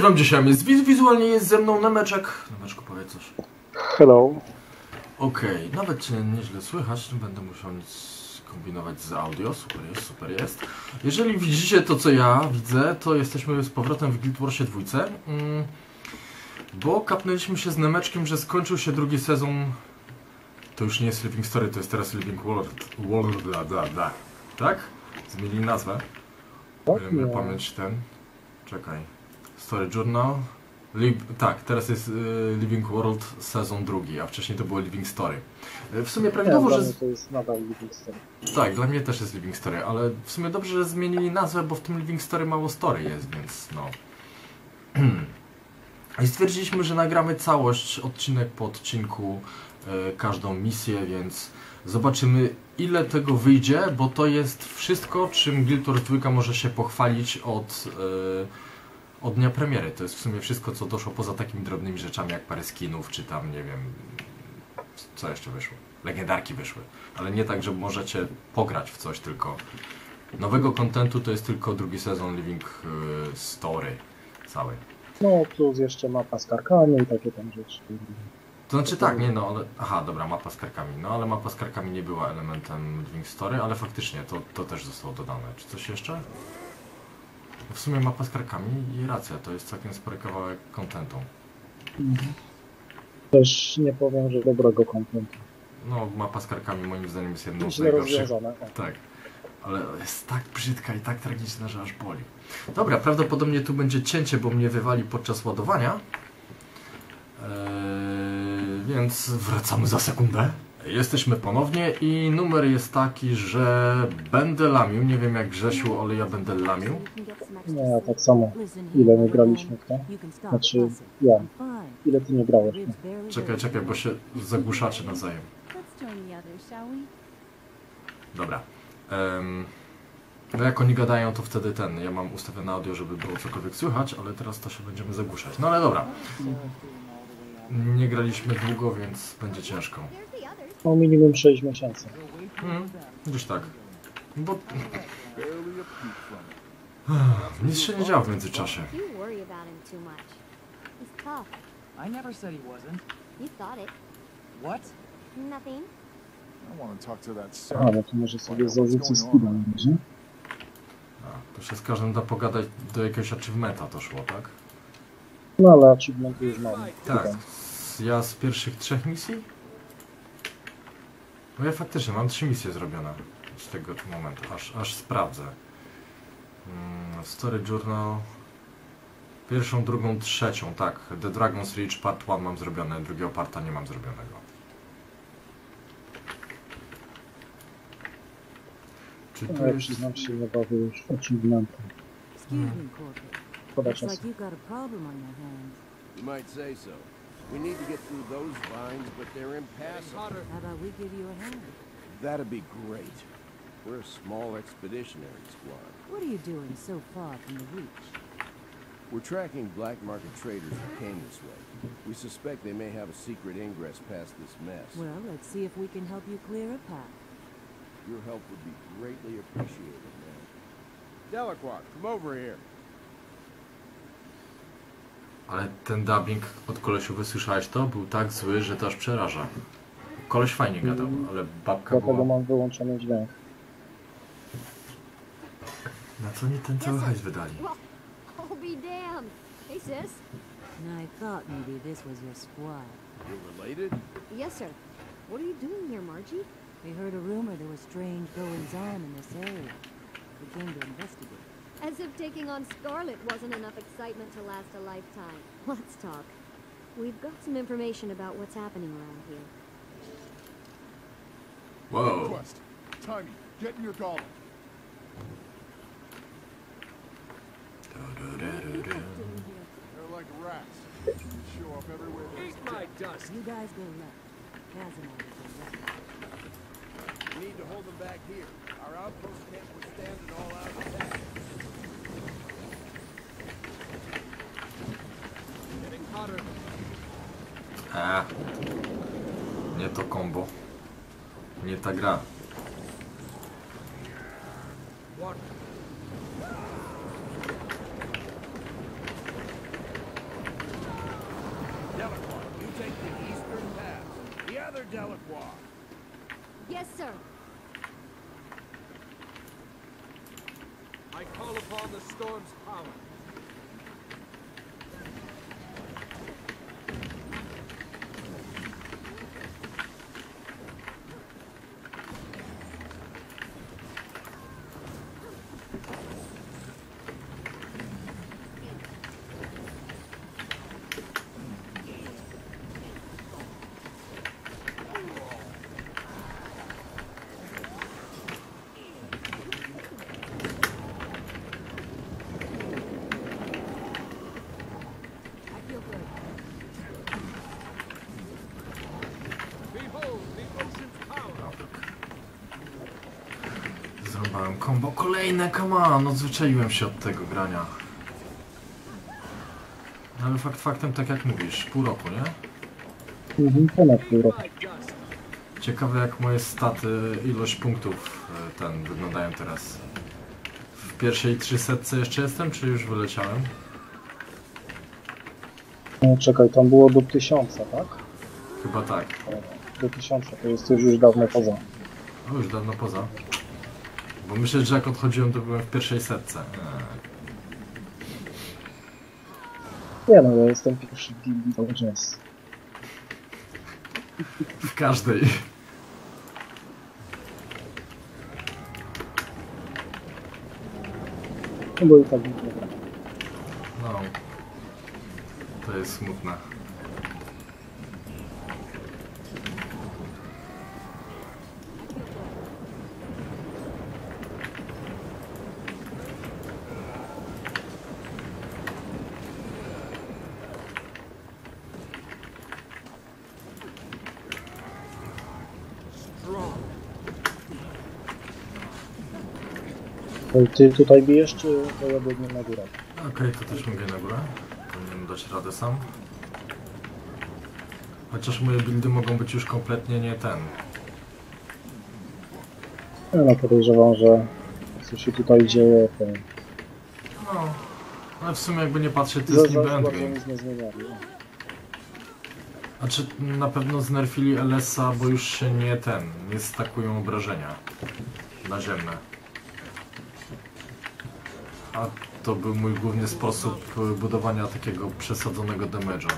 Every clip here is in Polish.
Cześć wam dzisiaj, jest wiz, wizualnie jest ze mną Nemeczek. Nemeczku powiedz coś. Hello. Okej, nawet cię nieźle słychać, nie będę musiał nic kombinować z audio, super jest, super jest. Jeżeli widzicie to co ja widzę, to jesteśmy z powrotem w Guild Warsie dwójce. Mm, bo kapnęliśmy się z Nemeczkiem, że skończył się drugi sezon. To już nie jest Living Story, to jest teraz Living World. World, bla bla bla. Tak? Zmienili nazwę. Tak, nie. pamięć ten. Czekaj. Story Journal. Li tak, teraz jest y, Living World sezon drugi, a wcześniej to było Living Story. Y, W sumie prawidłowo, że. to jest nadal Living Story. Tak, dla mnie też jest Living Story, ale w sumie dobrze, że zmienili nazwę, bo w tym Living Story mało story jest, więc no. I stwierdziliśmy, że nagramy całość, odcinek po odcinku, y, każdą misję, więc zobaczymy ile tego wyjdzie, bo to jest wszystko, czym Guild Wars 2 może się pochwalić od, y, od dnia premiery. To jest w sumie wszystko, co doszło poza takimi drobnymi rzeczami jak parę skinów, czy tam, nie wiem, co jeszcze wyszło. Legendarki wyszły, ale nie tak, że możecie pograć w coś, tylko nowego kontentu to jest tylko drugi sezon Living y, Story cały. No, plus jeszcze mapa z karkami i takie tam rzeczy. To znaczy tak, nie no, ale... Aha, dobra, mapa z karkami. No ale mapa z karkami nie była elementem Living Story, ale faktycznie to, to też zostało dodane. Czy coś jeszcze? W sumie mapa z karkami i racja, to jest całkiem spory kawałek kontentu. Też nie powiem, że dobrego kontentu. No, mapa z karkami moim zdaniem jest jedną z najgorszych. O. Tak. Ale jest tak brzydka i tak tragiczna, że aż boli. Dobra, prawdopodobnie tu będzie cięcie, bo mnie wywali podczas ładowania. Eee, więc wracamy za sekundę. Jesteśmy ponownie i numer jest taki, że będę lamił. Nie wiem jak Grzesiu, ale ja będę lamił. Nie, ja tak samo. Ile nie graliśmy to? Znaczy, ja. Ile ty nie grałeś? No. Czekaj, czekaj, bo się zagłuszacie nawzajem. Dobra. Em, no jak oni gadają, to wtedy ten. Ja mam ustawione audio, żeby było cokolwiek słychać, ale teraz to się będziemy zagłuszać. No ale dobra. Nie graliśmy długo, więc będzie ciężko. No, minimum 6 miesięcy. Hmm, gdzieś tak. Bo nic się nie działo w międzyczasie. I never said he wasn't. You thought it. What? Nothing. I want to talk to that A, Sarah. no to może sobie zarzucę na razie. A, to się z każdym da pogadać do jakiegoś achievementa to szło, tak? No ale achievementu już mam. Tak. Z- Ja z pierwszych trzech misji? No ja faktycznie mam trzy misje zrobione z tego momentu, aż, aż sprawdzę. Mm, Story Journal. Pierwszą, drugą, trzecią, tak. The Dragon's Reach Part 1 mam zrobione, drugiego parta nie mam zrobionego. Czy tu ja jest... przyznam się, nie bawię już achievementem. Excuse me, Corporal. Szkoda Looks czasu. like you got a problem on your hands. You might say so. We need to get through those vines, but they're impassable. How about we give you a hand? That'd be great. We're a small expeditionary squad. What are you doing so far from the Reach? We're tracking black market traders who came this way. We suspect they may have a secret ingress past this mess. Well, let's see if we can help you clear a path. Your help would be greatly appreciated, man. Delacroix, come over here. Ale ten dubbing od kolesiu, wysłyszałeś to? Był tak zły, że to aż przeraża. Koleś fajnie gadał, ale babka Dlatego była... mam wyłączony dźwięk. Na co nie ten cały hajs wydali? I'll be damned. Hey, sis. I thought maybe this was your squad. You're related? Yes, sir. What are you doing here, Margie? We heard a rumor there were strange goings-on in this area. We came to investigate. As if taking on Scarlet wasn't enough excitement to last a lifetime. Let's talk. We've got some information about what's happening around here. Whoa. Quest. Tiny, get in your golem. They're like rats. They show up everywhere. there's You guys go left. Casimir will go right. We need to hold them back here. Our outpost can't withstand an all-out attack. Getting hotter. A, nie to combo. Nie ta gra. Delacroix, you take the eastern path. The other Delacroix. Yes, sir. I call upon the storm's power. Combo kolejne, come on, odzwyczaiłem się od tego grania. Ale fakt faktem, tak jak mówisz, pół roku, nie? Mhm, ponad pół roku. Ciekawe jak moje staty, ilość punktów e, ten wyglądają teraz. W pierwszej 300 jeszcze jestem, czy już wyleciałem? No, czekaj, tam było do tysiąca, tak? Chyba tak. Do tysiąca, to jest już dawno poza. O, już dawno poza. Bo myślę, że jak odchodziłem, to byłem w pierwszej setce. Nie no, ja jestem pierwszy w gildii cały czas. W każdej. No bo i tak nie. No. To jest smutne. Strong. To Ty tutaj bijesz, czy to ja biegnę na górę? Okej, to też mogę na górę. Powinienem dać radę sam. Chociaż moje buildy mogą być już kompletnie nie ten. Ja no podejrzewam, że co się tutaj dzieje, to No. Ale w sumie jakby nie patrzeć, to jest niby bardzo endgame. nic nie zmieniali. no. Znaczy na pewno znerfili LS-a, bo już się nie ten, nie stakują obrażenia naziemne. A to był mój główny sposób y, budowania takiego przesadzonego damage'a.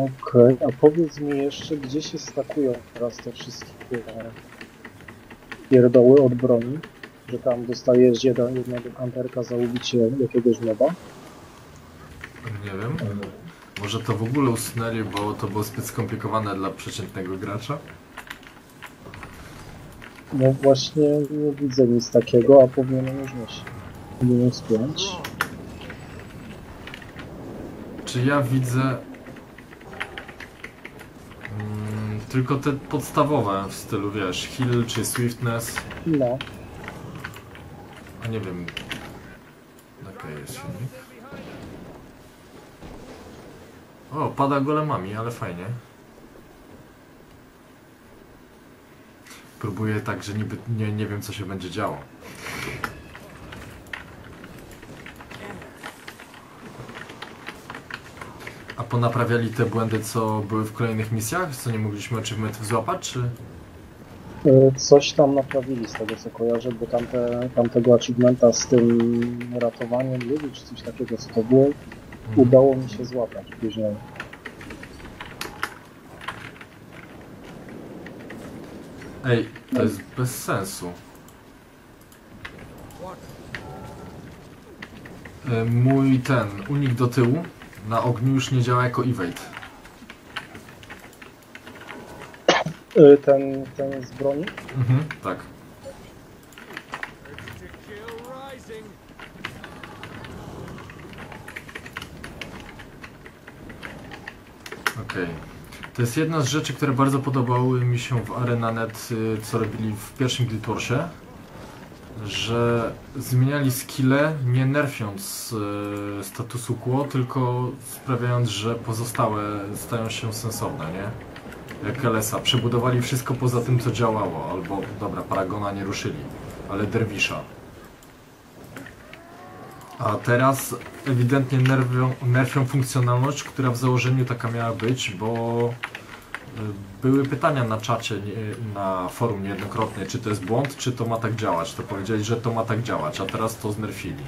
Okej, a powiedz mi jeszcze, gdzie się stakują teraz te wszystkie e, pierdoły od broni? Że tam dostajesz jeden, jednego kanterka za ubicie jakiegoś moba? Nie wiem. Może to w ogóle usunęli, bo to było zbyt skomplikowane dla przeciętnego gracza? No właśnie nie widzę nic takiego, a powinienem już mieć minus 5. Czy ja widzę tylko te podstawowe w stylu, wiesz, heal czy swiftness, No, a nie wiem. Okej, jest silnik. O, pada golemami, ale fajnie. Próbuję tak, że niby nie, nie wiem co się będzie działo. Ponaprawiali te błędy, co były w kolejnych misjach? Co nie mogliśmy achievementów złapać, czy... e, coś tam naprawili z tego co kojarzę, bo tamte, tamtego achievementa z tym ratowaniem ludzi, czy coś takiego, co to było, udało mi się złapać później. Ej, to jest bez sensu. E, Mój ten unik do tyłu na ogniu już nie działa jako evade. Y, Ten, ten z broni? Mhm, tak. Okej. To jest jedna z rzeczy, które bardzo podobały mi się w ArenaNet, y, co robili w pierwszym Guild Warsie, że zmieniali skille nie nerfiąc y, statusu quo, tylko sprawiając, że pozostałe stają się sensowne, nie? Jak LSA. Przebudowali wszystko poza tym, co działało, albo, dobra, Paragona nie ruszyli, ale Derwisza. A teraz ewidentnie nerwią, nerfią funkcjonalność, która w założeniu taka miała być, bo były pytania na czacie, na forum niejednokrotnie, czy to jest błąd, czy to ma tak działać. To powiedzieli, że to ma tak działać, a teraz to znerfili.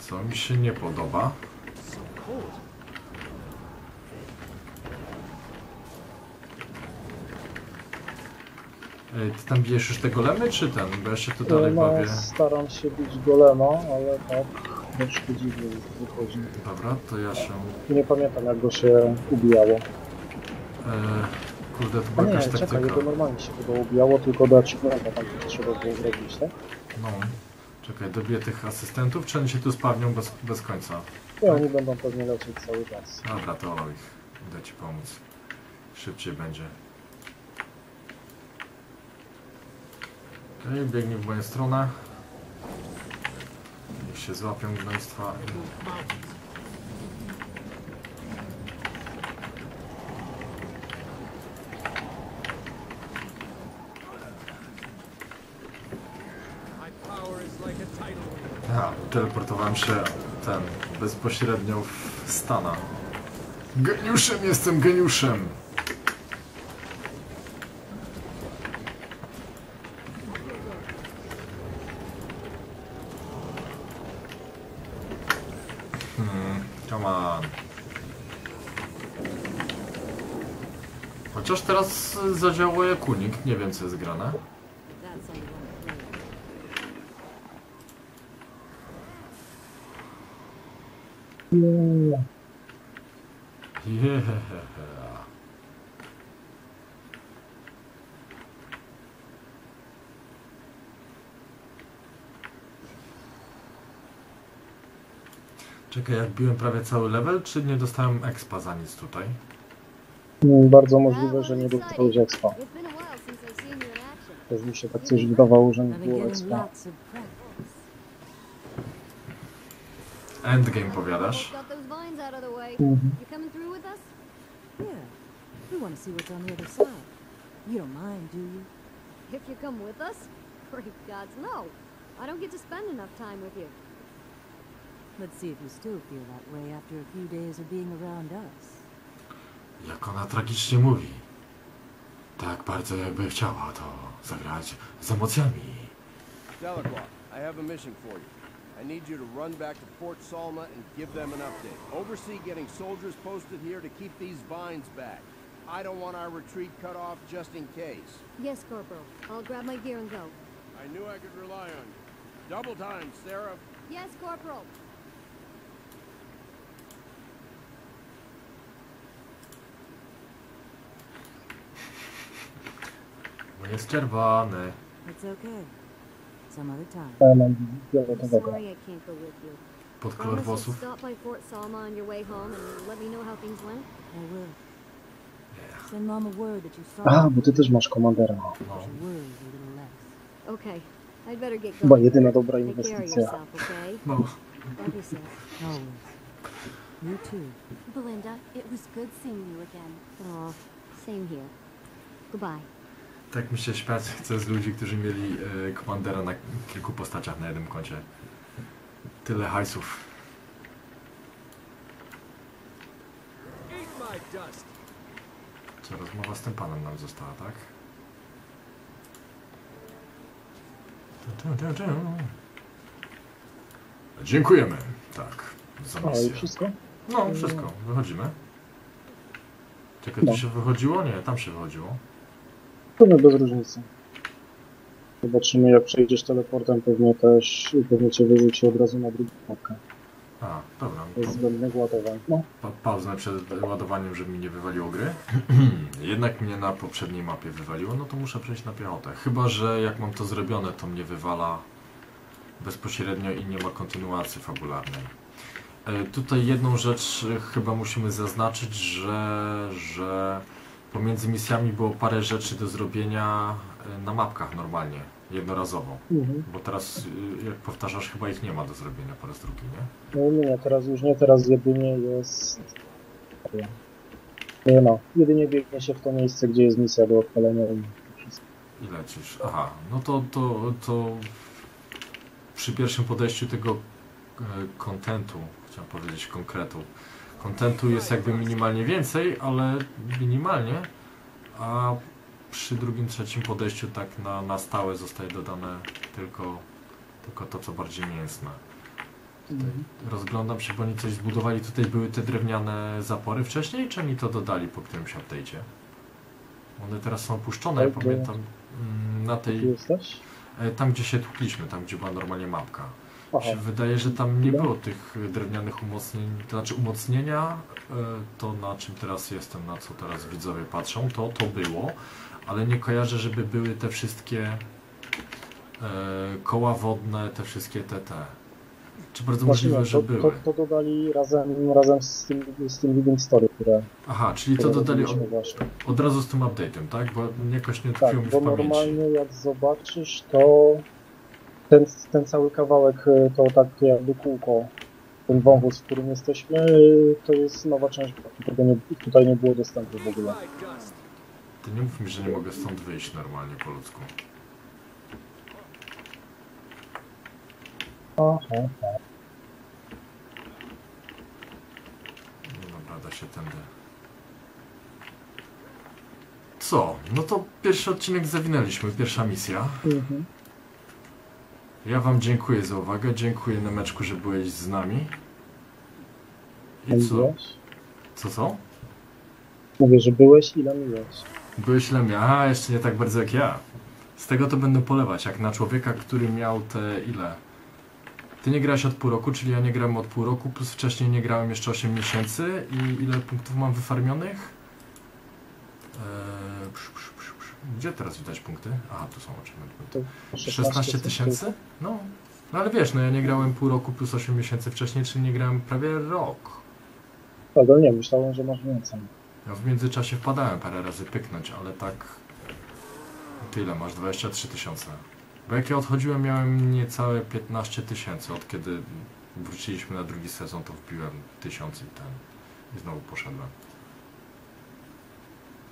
Co mi się nie podoba. Ej, ty tam bijesz już te golemy, czy ten? Bo ja się tu dalej Y, No, bawię. staram się bić golema, ale tak troszkę dziwnie wychodzi. Dobra, to ja się... Nie pamiętam jak go się ubijało. E, kurde, to była nie, jakaś czekaj, taktyka. jego normalnie się chyba ubijało, tylko do achievementa tam trzeba było zrobić, tak? No. Czekaj, dobiję tych asystentów, czy oni się tu spawnią bez, bez końca? I oni będą pewnie lecieć cały czas. Dobra, to ich. Idę ci pomóc. Szybciej będzie. Okej, biegnij w moją stronę. Się złapią gnojstwa. My power is like a tidal wave. Aha, teleportowałem się ten bezpośrednio w Stana. Geniuszem jestem, geniuszem! Hmm, come on. Chociaż teraz zadziałał jak nie wiem co jest grane. Yeah. Czekaj, jak biłem prawie cały level, czy nie dostałem expa za nic tutaj? Bardzo możliwe, że nie dostałeś expa. Też mi się tak coś wydawało, że nie było expa. Endgame powiadasz? Mhm. If you come with us? Great gods, no. I don't get to spend enough time with you. Let's see if you still feel that way after a few days of being around us. Jak ona tragicznie mówi. Tak bardzo jakby chciała to zagrać z emocjami. Delacroix, I have a mission for you. I need you to run back to Port Salma and give them an update. Oversee getting soldiers posted here to keep these vines back. I don't want our retreat cut off just in case. Yes, Corporal. I'll grab my gear and go. I knew I could rely on you. Double time, Sarah. Yes, Corporal. Bo jest czerwony. It's okay. Some other time. Ja mam I'm fioletowego. sorry I can't go with you. Pod kolor Promise you'll włosów. stop by Fort Salma on your way home and let me know how things went. Send Mama word that you saw A, bo ty też masz komandera. No. Chyba jedyna dobra inwestycja. No. You too. Belinda, it was good seeing you again. Aw, same here. Goodbye. Tak mi się śmiać chce z ludzi, którzy mieli e, komandera na kilku postaciach na jednym koncie. Tyle hajsów. Co, rozmowa z tym panem nam została, tak? Tu, tu, tu, tu. Dziękujemy. Tak, za A wszystko? No, wszystko. Wychodzimy. Czekaj, tu No. się wychodziło? Nie, tam się wychodziło. Pewnie bez różnicy. Zobaczymy, jak przejdziesz teleportem, pewnie też pewnie cię wyrzuci od razu na drugą mapkę. A, dobra. Bez zbędnych ładowań. No, Pa pauzę przed ładowaniem, żeby mi nie wywaliło gry. Jednak mnie na poprzedniej mapie wywaliło, no to muszę przejść na piechotę. Chyba, że jak mam to zrobione, to mnie wywala bezpośrednio i nie ma kontynuacji fabularnej. E, Tutaj jedną rzecz e, chyba musimy zaznaczyć, że, że pomiędzy misjami było parę rzeczy do zrobienia e, na mapkach normalnie, jednorazowo. mhm. Bo teraz, y, jak powtarzasz, chyba ich nie ma do zrobienia po raz drugi, nie? no nie, teraz już nie, teraz jedynie jest... Nie no, jedynie biegnie się w to miejsce, gdzie jest misja do odpalenia i to wszystko. I lecisz. Aha, no to, to, to przy pierwszym podejściu tego e, kontentu, chciałem powiedzieć konkretu, kontentu jest jakby minimalnie więcej, ale minimalnie, a przy drugim, trzecim podejściu tak na, na stałe zostaje dodane tylko, tylko to, co bardziej mięsne. Rozglądam się, bo oni coś zbudowali. Tutaj były te drewniane zapory wcześniej, czy oni to dodali po którymś update'cie? One teraz są opuszczone, ja Tak, pamiętam mm, na tej, e, tam gdzie się tłukliśmy, tam gdzie była normalnie mapka. Aha, Się wydaje, że tam nie No. było tych drewnianych umocnień, to znaczy umocnienia, e, to na czym teraz jestem, na co teraz widzowie patrzą, to to było, ale nie kojarzę, żeby były te wszystkie e, koła wodne, te wszystkie te te. Czy bardzo Właśnie, możliwe, że to, były? to, to dodali razem, razem z tym, z tym Living Story, które, Aha, czyli to które dodali od, od razu z tym update'em, tak? Bo jakoś nie Tak, tkwiło mi w bo pamięci. normalnie jak zobaczysz, to ten, ten cały kawałek y, to takie jakby kółko, ten wąwóz, w którym jesteśmy, y, to jest nowa część, którego nie, tutaj nie było dostępu w ogóle. Ty nie mów mi, że nie mogę stąd wyjść normalnie po ludzku. Aha, No dobra, da się tędy. Co? No to pierwszy odcinek zawinęliśmy, pierwsza misja. mhm. Ja wam dziękuję za uwagę, dziękuję Nemeczku, że byłeś z nami. I co? Co, co? Mówię, że byłeś i byłeś. Byłeś lemia, a jeszcze nie tak bardzo jak ja. Z tego to będę polewać, jak na człowieka, który miał te ile? Ty nie grałeś od pół roku, czyli ja nie grałem od pół roku, plus wcześniej nie grałem jeszcze 8 miesięcy i ile punktów mam wyfarmionych? Eee, Gdzie teraz widać punkty? Aha, tu są oczywiście. To 16 tysięcy? No. no ale wiesz, no ja nie grałem pół roku plus 8 miesięcy wcześniej, czyli nie grałem prawie rok. Tak, ale nie, myślałem, że masz więcej. Ja w międzyczasie wpadałem parę razy pyknąć, ale tak... Tyle, masz 23 tysiące. Bo jak ja odchodziłem, miałem niecałe 15 tysięcy. Od kiedy wróciliśmy na drugi sezon, to wbiłem tysiąc i ten. I znowu poszedłem.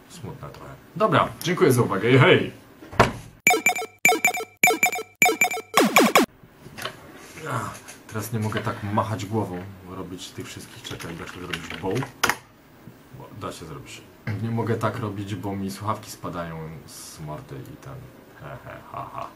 Smutne trochę. Dobra, dziękuję za uwagę i hej! Teraz nie mogę tak machać głową, robić tych wszystkich, czekaj, da się zrobić bow. Bo Da się zrobić. Nie mogę tak robić, bo mi słuchawki spadają z mordy i ten. He, he, ha, ha.